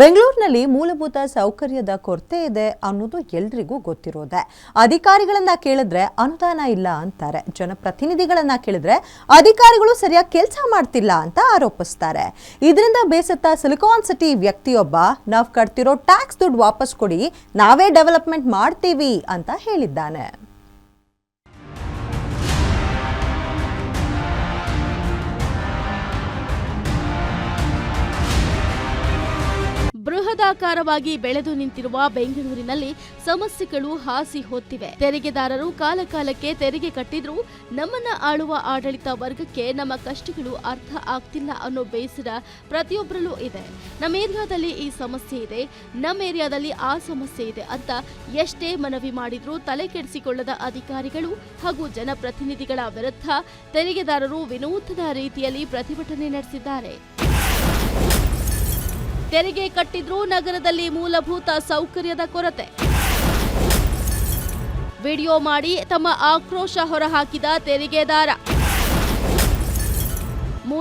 ಬೆಂಗಳೂರಿನಲ್ಲಿ ಮೂಲಭೂತ ಸೌಕರ್ಯದ ಕೊರತೆ ಇದೆ ಅನ್ನೋದು ಎಲ್ರಿಗೂ ಗೊತ್ತಿರೋದೆ. ಅಧಿಕಾರಿಗಳನ್ನ ಕೇಳಿದ್ರೆ ಅನುದಾನ ಇಲ್ಲ ಅಂತಾರೆ. ಜನಪ್ರತಿನಿಧಿಗಳನ್ನ ಕೇಳಿದ್ರೆ ಅಧಿಕಾರಿಗಳು ಸರಿಯಾಗಿ ಕೆಲಸ ಮಾಡ್ತಿಲ್ಲ ಅಂತ ಆರೋಪಿಸ್ತಾರೆ. ಇದರಿಂದ ಬೇಸತ್ತ ಸಿಲಿಕಾನ್ ಸಿಟಿ ವ್ಯಕ್ತಿಯೊಬ್ಬ, ನಾವು ಕಟ್ತಿರೋ ಟ್ಯಾಕ್ಸ್ ದುಡ್ಡು ವಾಪಸ್ ಕೊಡಿ, ನಾವೇ ಡೆವಲಪ್ಮೆಂಟ್ ಮಾಡ್ತೀವಿ ಅಂತ ಹೇಳಿದ್ದಾನೆ. ಬೃಹದಾಕಾರವಾಗಿ ಬೆಳೆದು ನಿಂತಿರುವ ಬೆಂಗಳೂರಿನಲ್ಲಿ ಸಮಸ್ಯೆಗಳು ಹಾಸಿ ಹೊತ್ತಿವೆ. ತೆರಿಗೆದಾರರು ಕಾಲಕಾಲಕ್ಕೆ ತೆರಿಗೆ ಕಟ್ಟಿದ್ರೂ ನಮ್ಮನ್ನ ಆಳುವ ಆಡಳಿತ ವರ್ಗಕ್ಕೆ ನಮ್ಮ ಕಷ್ಟಗಳು ಅರ್ಥ ಆಗ್ತಿಲ್ಲ ಅನ್ನೋ ಬೇಸರ ಪ್ರತಿಯೊಬ್ಬರಲ್ಲೂ ಇದೆ. ನಮ್ಮ ಏರಿಯಾದಲ್ಲಿ ಈ ಸಮಸ್ಯೆ ಇದೆ. ನಮ್ಮ ಏರಿಯಾದಲ್ಲಿ ಆ ಸಮಸ್ಯೆ ಇದೆ ಅಂತ ಎಷ್ಟೇ ಮನವಿ ಮಾಡಿದ್ರೂ ತಲೆ ಕೆಡಿಸಿಕೊಳ್ಳದ ಅಧಿಕಾರಿಗಳು ಹಾಗೂ ಜನಪ್ರತಿನಿಧಿಗಳ ವಿರುದ್ಧ ತೆರಿಗೆದಾರರು ವಿನೂತನ ರೀತಿಯಲ್ಲಿ ಪ್ರತಿಭಟನೆ ನಡೆಸಿದ್ದಾರೆ. ತೆರಿಗೆ ಕಟ್ಟಿದ್ರೂ ನಗರದಲ್ಲಿ ಮೂಲಭೂತ ಸೌಕರ್ಯದ ಕೊರತೆ. ವಿಡಿಯೋ ಮಾಡಿ ತಮ್ಮ ಆಕ್ರೋಶ ಹೊರಹಾಕಿದ ತೆರಿಗೆದಾರ.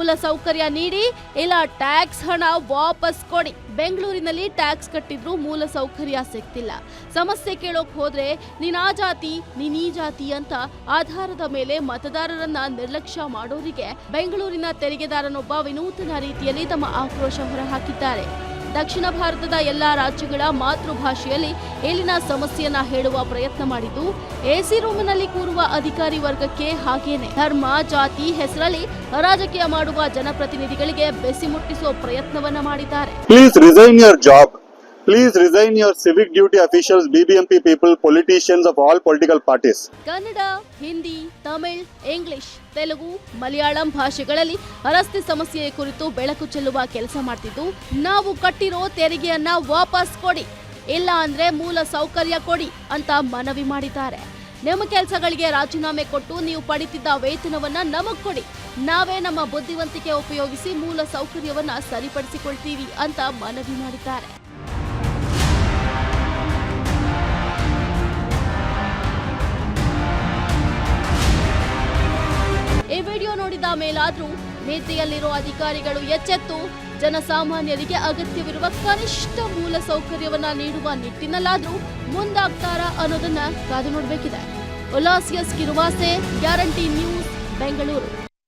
ಮೂಲ ಸೌಕರ್ಯ ನೀಡಿ, ಇಲ್ಲ ಟ್ಯಾಕ್ಸ್ ಹಣ ವಾಪಸ್ ಕೊಡಿ. ಬೆಂಗಳೂರಿನಲ್ಲಿ ಟ್ಯಾಕ್ಸ್ ಕಟ್ಟಿದ್ರು ಮೂಲ ಸೌಕರ್ಯ ಸಿಗ್ತಿಲ್ಲ. ಸಮಸ್ಯೆ ಕೇಳೋಕ್ ಹೋದ್ರೆ, ನೀನಾ ಜಾತಿ, ನೀನೀ ಜಾತಿ ಅಂತ ಆಧಾರದ ಮೇಲೆ ಮತದಾರರನ್ನ ನಿರ್ಲಕ್ಷ್ಯ ಮಾಡೋರಿಗೆ ಬೆಂಗಳೂರಿನ ತೆರಿಗೆದಾರನೊಬ್ಬ ವಿನೂತನ ರೀತಿಯಲ್ಲಿ ತಮ್ಮ ಆಕ್ರೋಶ ಹೊರಹಾಕಿದ್ದಾರೆ. ದಕ್ಷಿಣ ಭಾರತದ ಎಲ್ಲಾ ರಾಜ್ಯಗಳ ಮಾತೃಭಾಷೆಯಲ್ಲಿ ಇಲ್ಲಿನ ಸಮಸ್ಯೆಯನ್ನ ಹೇಳುವ ಪ್ರಯತ್ನ ಮಾಡಿದ್ದು, ಎಸಿ ರೂಮಿನಲ್ಲಿ ಕೂರುವ ಅಧಿಕಾರಿ ವರ್ಗಕ್ಕೆ ಹಾಗೇನೆ ಧರ್ಮ, ಜಾತಿ, ಹೆಸರಲ್ಲಿ ರಾಜಕೀಯ ಮಾಡುವ ಜನಪ್ರತಿನಿಧಿಗಳಿಗೆ ಬೆಸಿ ಮುಟ್ಟಿಸುವ ಪ್ರಯತ್ನವನ್ನ ಮಾಡಿದ್ದಾರೆ please resign job. Please resign your civic duty officials, BBMP people, politicians of all political parties. Kannada Hindi Tamil English Telugu Malayalam ಭಾಷೆಗಳಲ್ಲಿ ರಸ್ತೆ ಸಮಸ್ಯೆಯ ಕುರಿತು ಬೆಳಕು ಚೆಲ್ಲುವ ಕೆಲಸ ಮಾಡ್ತಿದ್ದು. ನಾವು ಕಟ್ಟಿರೋ ತೆರಿಗೆಯನ್ನ ವಾಪಸ್ ಕೊಡಿ. ಇಲ್ಲ ಅಂದ್ರೆ ಮೂಲ ಸೌಕರ್ಯ ಕೊಡಿ ಅಂತ ಮನವಿ ಮಾಡಿದ್ದಾರೆ. ನಿಮ್ಮ ಕೆಲಸಗಳಿಗೆ ರಾಜೀನಾಮೆ ಕೊಟ್ಟು ನೀವು ಪಡಿತಿದ್ದ ವೇತನವನ್ನ ನಮಗ್ ಕೊಡಿ. ನಾವೇ ನಮ್ಮ ಬುದ್ಧಿವಂತಿಕೆ ಉಪಯೋಗಿಸಿ ಮೂಲ ಸೌಕರ್ಯವನ್ನ ಸರಿಪಡಿಸಿಕೊಳ್ತೀವಿ ಅಂತ ಮನವಿ ಮಾಡಿದ್ದಾರೆ. ಮೇಲಾದ್ರೂ ಮೇತೆಯಲ್ಲಿರುವ ಅಧಿಕಾರಿಗಳು ಎಚ್ಚೆತ್ತು. ಜನಸಾಮಾನ್ಯರಿಗೆ ಅಗತ್ಯವಿರುವ ಕನಿಷ್ಠ ಮೂಲ ಸೌಕರ್ಯವನ್ನ ನೀಡುವ ನಿಟ್ಟಿನಲ್ಲಾದರೂ ಮುಂದಾಗ್ತಾರಾ ಅನ್ನೋದನ್ನ ಕಾದು ನೋಡಬೇಕಿದೆ. ಒಲಾಸಿಯಸ್ ಕಿರುವಾಸೆ ಗ್ಯಾರಂಟಿ ನ್ಯೂಸ್, ಬೆಂಗಳೂರು.